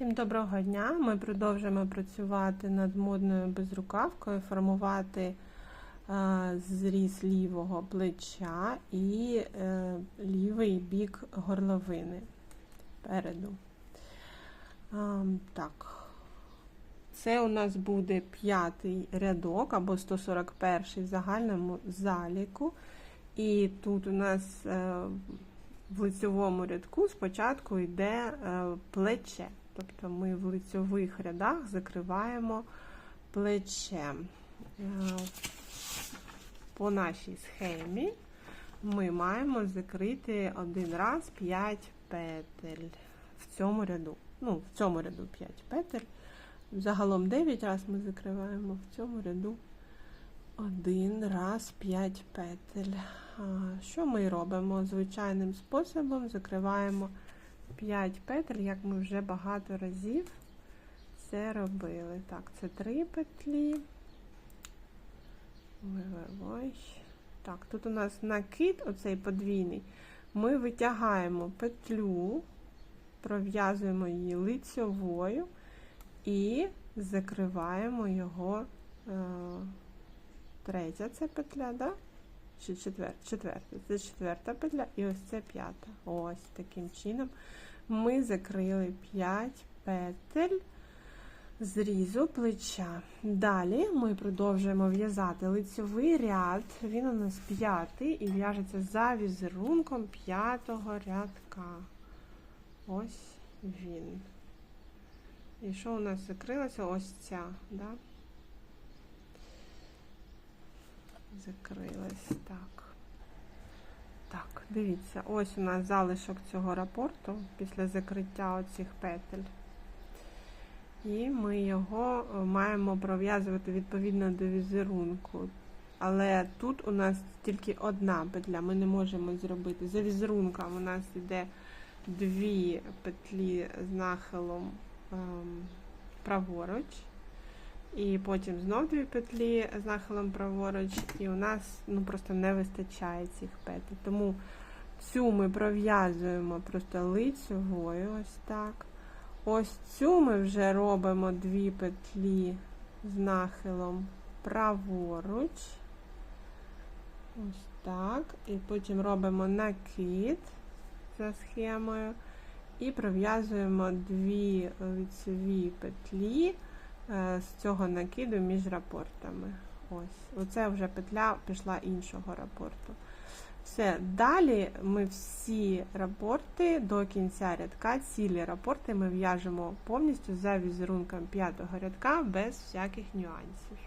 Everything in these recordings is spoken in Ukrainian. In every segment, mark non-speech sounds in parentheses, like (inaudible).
Всім доброго дня! Ми продовжуємо працювати над модною безрукавкою, формувати е, зріз лівого плеча і е, лівий бік горловини переду. А, так. Це у нас буде п'ятий рядок або 141 в загальному заліку. І тут у нас е, в лицьовому рядку спочатку йде плече. Тобто ми в лицьових рядах закриваємо плече. Е, По нашій схемі ми маємо закрити один раз 5 петель в цьому ряду. Ну, в цьому ряду 5 петель. Загалом 9 раз ми закриваємо в цьому ряду один раз 5 петель. Що ми робимо? Звичайним способом закриваємо 5 петель, як ми вже багато разів це робили. Так, це 3 петлі. Так, тут у нас накид, оцей подвійний. Ми витягаємо петлю, пров'язуємо її лицьовою і закриваємо його. Е, третя це петля, да? Чи четверта? Четверта. Це четверта петля і ось це п'ята. Ось таким чином ми закрили 5 петель зрізу плеча. Далі ми продовжуємо в'язати лицьовий ряд. Він у нас п'ятий і в'яжеться за візерунком п'ятого рядка. Ось він. І що у нас закрилося? Ось ця, да? Закрилась так. Так, дивіться, ось у нас залишок цього рапорту після закриття оцих петель. І ми його е, маємо пров'язувати відповідно до візерунку. Але тут у нас тільки одна петля, ми не можемо зробити. За візерунком у нас йде дві петлі з нахилом ем, праворуч. І потім знов дві петлі з нахилом праворуч, і у нас ну, просто не вистачає цих петель. Тому цю ми пров'язуємо просто лицевою, ось так. Ось цю ми вже робимо дві петлі з нахилом праворуч. Ось так. І потім робимо накид за схемою. І пров'язуємо дві лицеві петлі з цього накиду між рапортами. Ось, Оце вже петля пішла іншого рапорту. Все, далі ми всі рапорти до кінця рядка, цілі рапорти ми в'яжемо повністю за візерунком п'ятого рядка без всяких нюансів.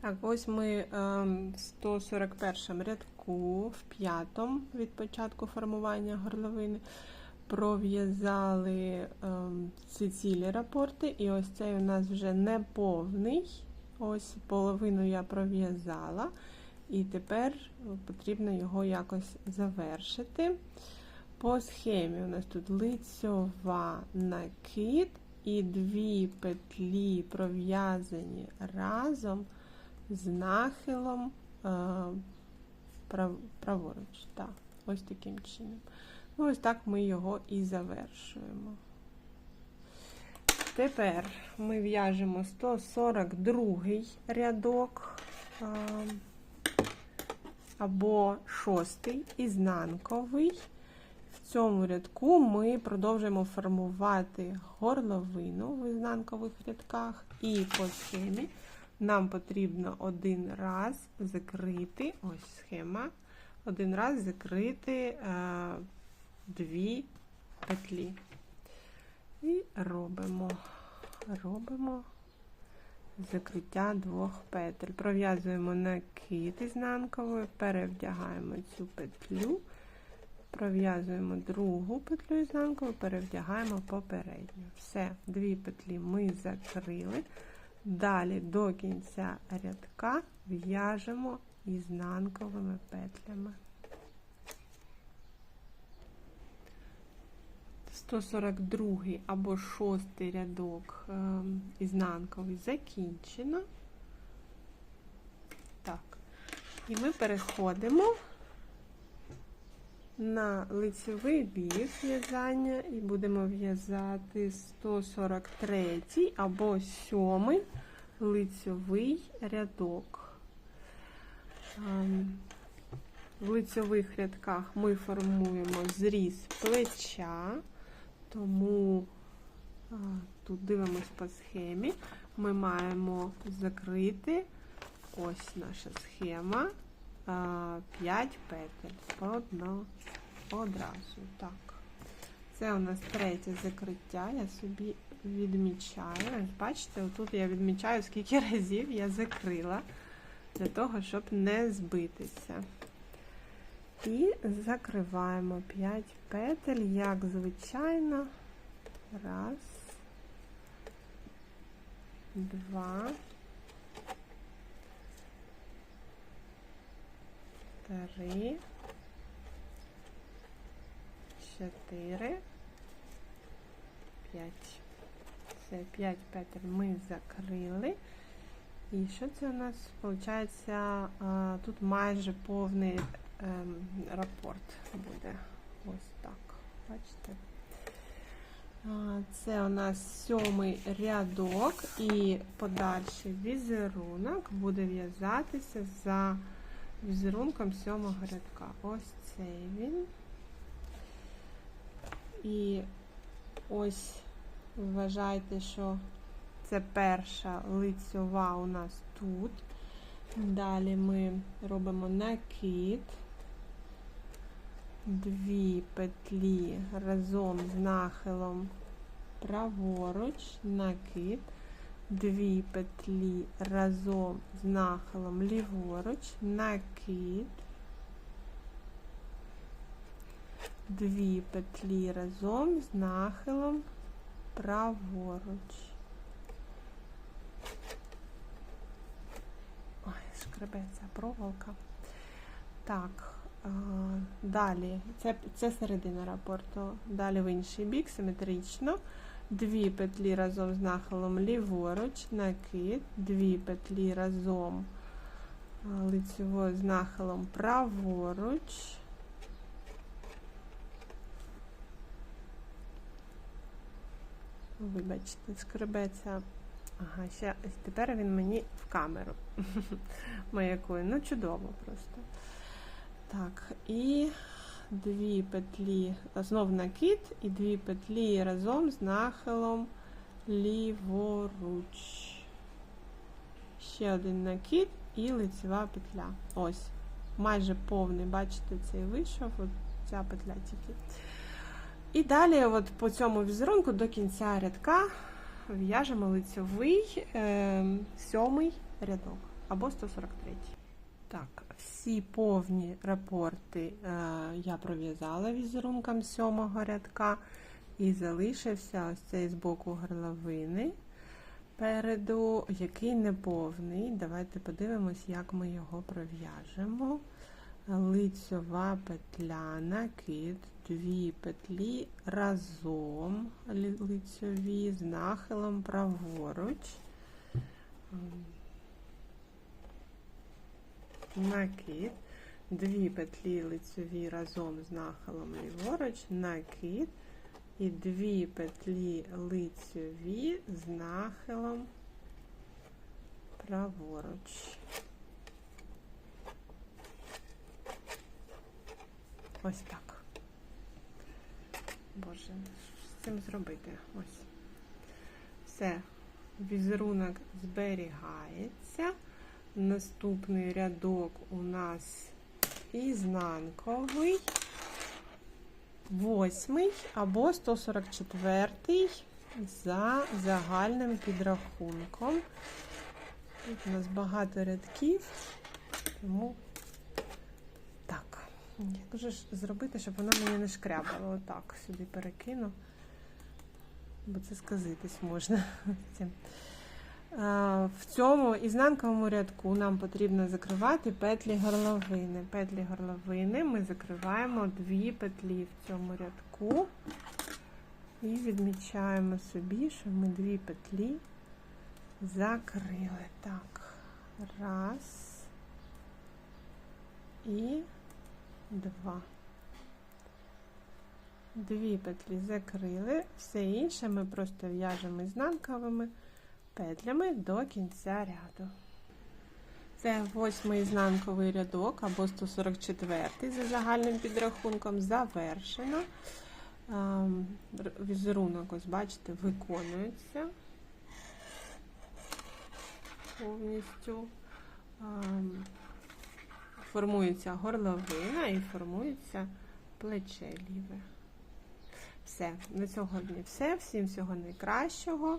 Так, ось ми в 141 рядку, в п'ятому від початку формування горловини пров'язали ем, ці цілі рапорти, і ось цей у нас вже не повний. Ось половину я пров'язала, і тепер потрібно його якось завершити. По схемі у нас тут лицьова накид і дві петлі пров'язані разом з нахилом е, праворуч. Так, ось таким чином. Ну, ось так ми його і завершуємо. Тепер ми в'яжемо 142 рядок або шостий ізнанковий. В цьому рядку ми продовжуємо формувати горловину в ізнанкових рядках, і по схемі нам потрібно один раз закрити, ось схема, один раз закрити дві петлі. І робимо, робимо закриття двох петель. Пров'язуємо накид ізнанковою, перевдягаємо цю петлю, пров'язуємо другу петлю ізнанковою, перевдягаємо попередню. Все, дві петлі ми закрили. Далі до кінця рядка в'яжемо ізнанковими петлями. 142 або 6 рядок ем, ізнанковий закінчено. Так, і ми переходимо на лицевий бік в'язання і будемо в'язати 143 або 7 лицьовий рядок. Ем, в лицьових рядках ми формуємо зріз плеча, тому тут дивимось по схемі, ми маємо закрити ось наша схема. 5 петель по одно одразу. Так. Це у нас третє закриття, я собі відмічаю. Бачите, отут я відмічаю, скільки (laughs) разів я закрила, для того, щоб не збитися. І закриваємо 5 петель, як звичайно. Раз, два. три, чотири, п'ять. Це п'ять петель ми закрили. І що це у нас виходить? Тут майже повний рапорт буде. Ось так. Бачите? Це у нас сьомий рядок і подальший візерунок буде в'язатися за візерунком сьомого рядка. Ось цей він. І ось вважайте, що це перша лицьова у нас тут. Далі ми робимо накид, дві петлі разом з нахилом праворуч, накид дві петлі разом з нахилом ліворуч, накид, дві петлі разом з нахилом праворуч. Ой, шкребеться проволока. Так, далі, це це середина рапорту, далі в інший бік, симетрично дві петлі разом з нахилом ліворуч, накид, дві петлі разом лицевою з нахилом праворуч. Вибачте, скребеться. Ага, ще тепер він мені в камеру (laughs) маякує. Ну, чудово просто. Так, і дві петлі, знов накид і дві петлі разом з нахилом ліворуч. Ще один накид і лицева петля. Ось. Майже повний, бачите, цей вийшов, от ця петля тільки. І далі, от по цьому візерунку до кінця рядка в'яжемо лицьовий е, сьомий рядок або 143. Так, всі повні рапорти е, я пров'язала візерунком сьомого рядка і залишився ось цей з боку горловини переду, який неповний. Давайте подивимось, як ми його пров'яжемо. Лицьова петля, накид, дві петлі разом лицьові з нахилом праворуч накид, дві петлі лицеві разом з нахилом ліворуч, накид і дві петлі лицеві з нахилом праворуч. Ось так. Боже, що з цим зробити? Ось. Все, візерунок зберігається. Наступний рядок у нас ізнанковий, восьмий або 144 за загальним підрахунком. Тут у нас багато рядків, тому так, як же ж зробити, щоб воно мені не шкрябало. Отак сюди перекину, бо це сказитись можна. В цьому ізнанковому рядку нам потрібно закривати петлі горловини. Петлі горловини ми закриваємо дві петлі в цьому рядку і відмічаємо собі, що ми дві петлі закрили. Так, раз і два. Дві петлі закрили, все інше ми просто в'яжемо ізнанковими петлями до кінця ряду. Це восьмий ізнанковий рядок або 144 за загальним підрахунком завершено. Ем, Візерунок, ось бачите, виконується повністю. Ем, Формується горловина і формується плече ліве. Все, на сьогодні все. Всім всього найкращого.